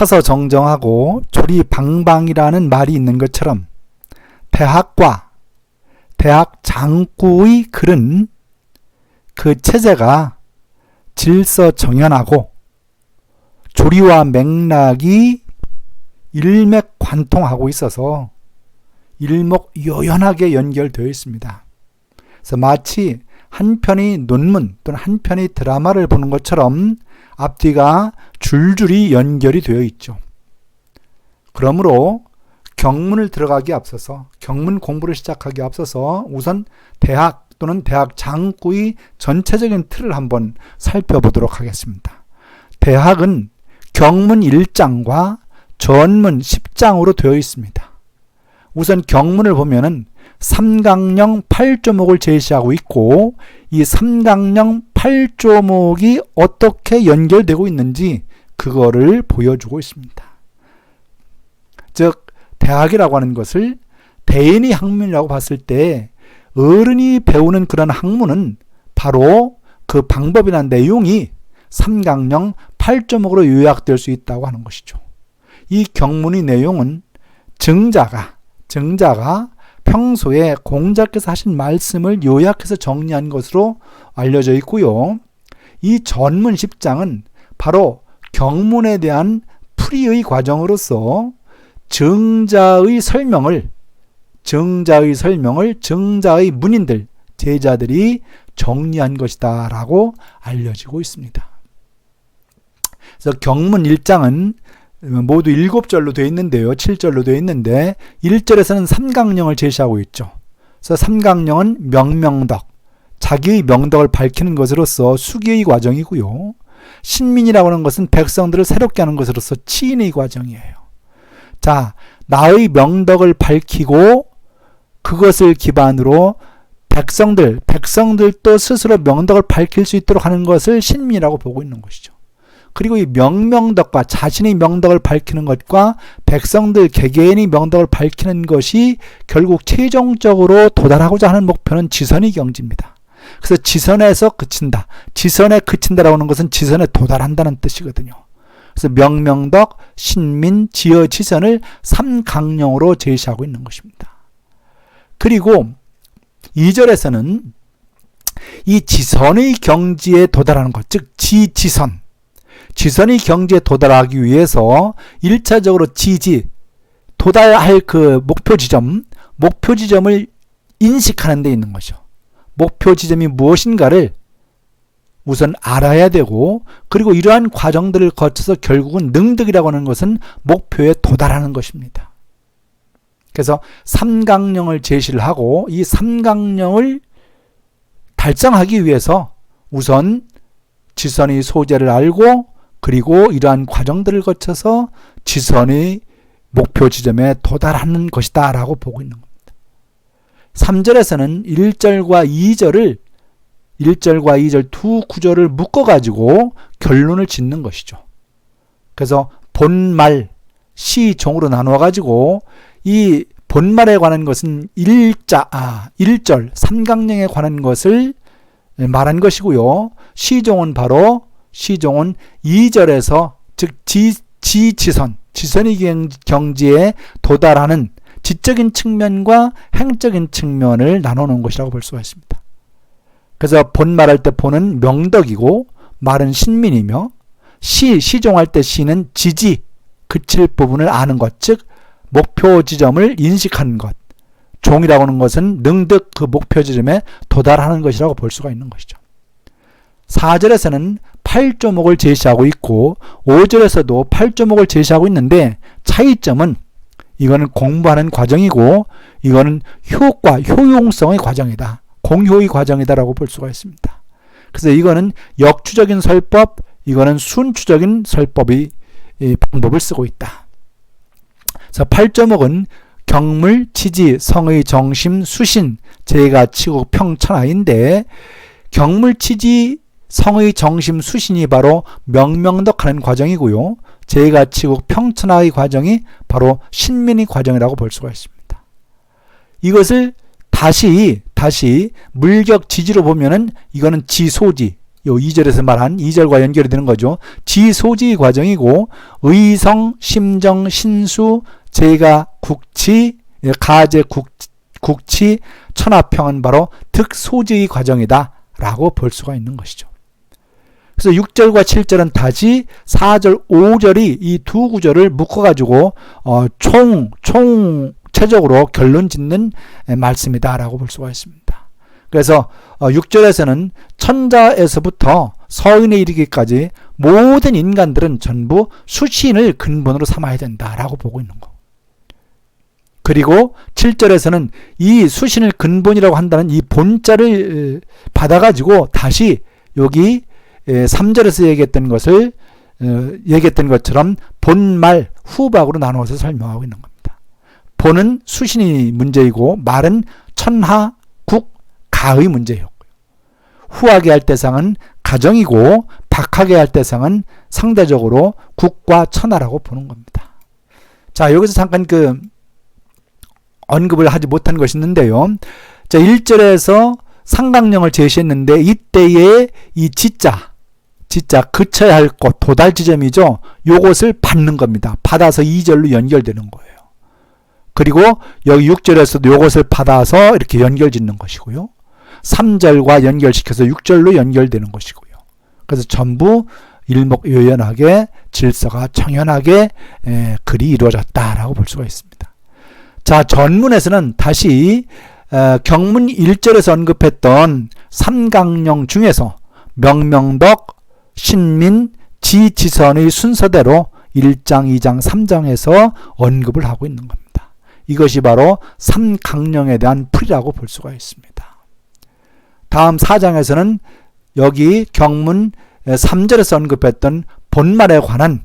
차서 정정하고 조리 방방이라는 말이 있는 것처럼 대학과 대학 장구의 글은 그 체제가 질서 정연하고 조리와 맥락이 일맥관통하고 있어서 일목요연하게 연결되어 있습니다. 그래서 마치 한 편의 논문 또는 한 편의 드라마를 보는 것처럼 앞뒤가 줄줄이 연결이 되어 있죠. 그러므로 경문을 들어가기 앞서서 경문 공부를 시작하기 앞서서 우선 대학 또는 대학 장구의 전체적인 틀을 한번 살펴보도록 하겠습니다. 대학은 경문 1장과 전문 10장으로 되어 있습니다. 우선 경문을 보면은 삼강령 8조목을 제시하고 있고 이 삼강령 8조목이 어떻게 연결되고 있는지 그거를 보여주고 있습니다. 즉 대학이라고 하는 것을 대인이 학문이라고 봤을 때 어른이 배우는 그런 학문은 바로 그 방법이나 내용이 삼강령 8조목으로 요약될 수 있다고 하는 것이죠. 이 경문의 내용은 증자가 증자가 평소에 공자께서 하신 말씀을 요약해서 정리한 것으로 알려져 있고요. 이 전문 10장은 바로 경문에 대한 풀이의 과정으로서 증자의 설명을 증자의 설명을 증자의 문인들 제자들이 정리한 것이다라고 알려지고 있습니다. 그래서 경문 1장은 모두 7절로 되어 있는데요. 7절로 되어 있는데 1절에서는 삼강령을 제시하고 있죠. 그래서 삼강령은 명명덕, 자기의 명덕을 밝히는 것으로서 수기의 과정이고요. 신민이라고 하는 것은 백성들을 새롭게 하는 것으로서 치인의 과정이에요. 자, 나의 명덕을 밝히고 그것을 기반으로 백성들, 백성들도 스스로 명덕을 밝힐 수 있도록 하는 것을 신민이라고 보고 있는 것이죠. 그리고 이 명명덕과 자신의 명덕을 밝히는 것과 백성들 개개인의 명덕을 밝히는 것이 결국 최종적으로 도달하고자 하는 목표는 지선의 경지입니다. 그래서 지선에서 그친다. 지선에 그친다라고 하는 것은 지선에 도달한다는 뜻이거든요. 그래서 명명덕, 신민, 지어, 지선을 삼강령으로 제시하고 있는 것입니다. 그리고 2절에서는 이 지선의 경지에 도달하는 것, 즉 지지선, 지선의 경지에 도달하기 위해서 1차적으로 지지, 도달할 그 목표 지점, 목표 지점을 인식하는 데 있는 거죠. 목표 지점이 무엇인가를 우선 알아야 되고 그리고 이러한 과정들을 거쳐서 결국은 능득이라고 하는 것은 목표에 도달하는 것입니다. 그래서 삼강령을 제시를 하고 이 삼강령을 달성하기 위해서 우선 지선의 소재를 알고 그리고 이러한 과정들을 거쳐서 지선의 목표 지점에 도달하는 것이다 라고 보고 있는 겁니다. 3절에서는 1절과 2절을 1절과 2절 두 구절을 묶어 가지고 결론을 짓는 것이죠. 그래서 본말, 시종으로 나누어 가지고 이 본말에 관한 것은 1자, 아, 1절, 삼강령에 관한 것을 말한 것이고요. 시종은 바로 시종은 2절에서 즉 지, 지지선, 지선의 경지에 도달하는 지적인 측면과 행적인 측면을 나눠놓은 것이라고 볼 수가 있습니다. 그래서 본 말할 때 본은 명덕이고 말은 신민이며 시, 시종할 때 시는 지지, 그칠 부분을 아는 것, 즉 목표 지점을 인식하는 것. 종이라고 하는 것은 능득 그 목표 지점에 도달하는 것이라고 볼 수가 있는 것이죠. 4절에서는 8조목을 제시하고 있고 5절에서도 8조목을 제시하고 있는데 차이점은 이거는 공부하는 과정이고 이거는 효과, 효용성의 과정이다. 공효의 과정이다라고 볼 수가 있습니다. 그래서 이거는 역추적인 설법, 이거는 순추적인 설법의 방법을 쓰고 있다. 그래서 8조목은 경물, 치지, 성의, 정심, 수신, 제가, 치고, 평천하인데 경물, 치지, 성의 정심 수신이 바로 명명덕하는 과정이고요. 제가치국 평천하의 과정이 바로 신민의 과정이라고 볼 수가 있습니다. 이것을 다시 다시 물격 지지로 보면은 이거는 지소지 요 2절에서 말한 2절과 연결이 되는 거죠. 지소지 과정이고 의성, 심정, 신수, 제가, 국치, 예, 가제, 국, 국치, 천하평은 바로 득소지의 과정이다라고 볼 수가 있는 것이죠. 그래서 6절과 7절은 다시 4절, 5절이 이 두 구절을 묶어가지고 어, 총 총체적으로 결론 짓는 에, 말씀이다라고 볼 수가 있습니다. 그래서 어, 6절에서는 천자에서부터 서인에 이르기까지 모든 인간들은 전부 수신을 근본으로 삼아야 된다라고 보고 있는 거. 그리고 7절에서는 이 수신을 근본이라고 한다는 이 본자를 에, 받아가지고 다시 여기 에, 3절에서 얘기했던 것을 어, 얘기했던 것처럼 본말 후박으로 나누어서 설명하고 있는 겁니다. 본은 수신이 문제이고 말은 천하 국 가의 문제였고요. 후하게 할 대상은 가정이고 박하게 할 대상은 상대적으로 국과 천하라고 보는 겁니다. 자, 여기서 잠깐 그 언급을 하지 못한 것이 있는데요. 자, 1절에서 상강령을 제시했는데 이때에 이 지자 지자 그쳐야 할 곳 도달 지점이죠. 요것을 받는 겁니다. 받아서 2절로 연결되는 거예요. 그리고 여기 6절에서도 요것을 받아서 이렇게 연결 짓는 것이고요. 3절과 연결시켜서 6절로 연결되는 것이고요. 그래서 전부 일목요연하게 질서가 청연하게 에, 글이 이루어졌다라고 볼 수가 있습니다. 자, 전문에서는 다시 에, 경문 1절에서 언급했던 삼강령 중에서 명명덕, 신민, 지지선의 순서대로 1장, 2장, 3장에서 언급을 하고 있는 겁니다. 이것이 바로 삼강령에 대한 풀이라고 볼 수가 있습니다. 다음 4장에서는 여기 경문 3절에서 언급했던 본말에 관한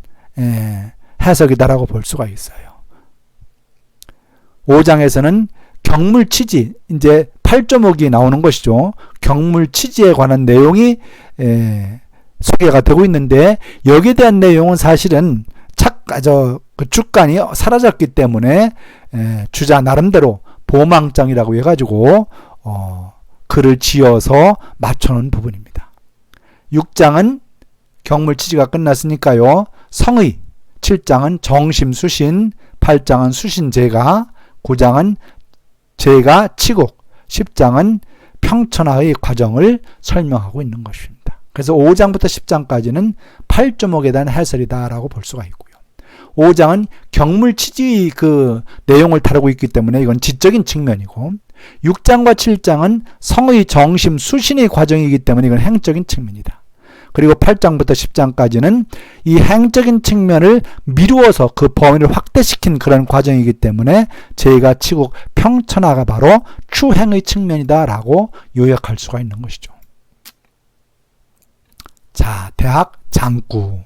해석이다라고 볼 수가 있어요. 5장에서는 경물 취지, 이제 8.5기 나오는 것이죠. 경물 취지에 관한 내용이 소개가 되고 있는데 여기에 대한 내용은 사실은 착, 저, 그 주간이 사라졌기 때문에 주자 나름대로 보망장이라고 해가지고 어, 글을 지어서 맞춰놓은 부분입니다. 6장은 경물 취지가 끝났으니까요. 성의, 7장은 정심수신, 8장은 수신제가, 9장은 제가 치국, 10장은 평천하의 과정을 설명하고 있는 것입니다. 그래서 5장부터 10장까지는 8조목에 대한 해설이다라고 볼 수가 있고요. 5장은 경물 취지 그 내용을 다루고 있기 때문에 이건 지적인 측면이고 6장과 7장은 성의 정심 수신의 과정이기 때문에 이건 행적인 측면이다. 그리고 8장부터 10장까지는 이 행적인 측면을 미루어서 그 범위를 확대시킨 그런 과정이기 때문에 저희가 치국 평천하가 바로 추행의 측면이다라고 요약할 수가 있는 것이죠. 자, 대학 장구.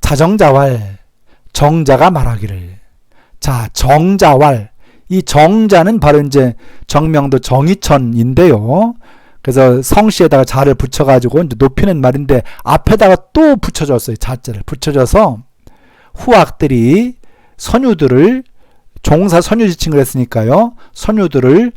자정자왈, 정자가 말하기를. 자, 정자왈. 이 정자는 바로 이제 정명도 정의천인데요. 그래서 성씨에다가 자를 붙여가지고 이제 높이는 말인데 앞에다가 또 붙여줬어요. 자자를 붙여줘서 후학들이 선유들을 종사 선유지칭을 했으니까요. 선유들을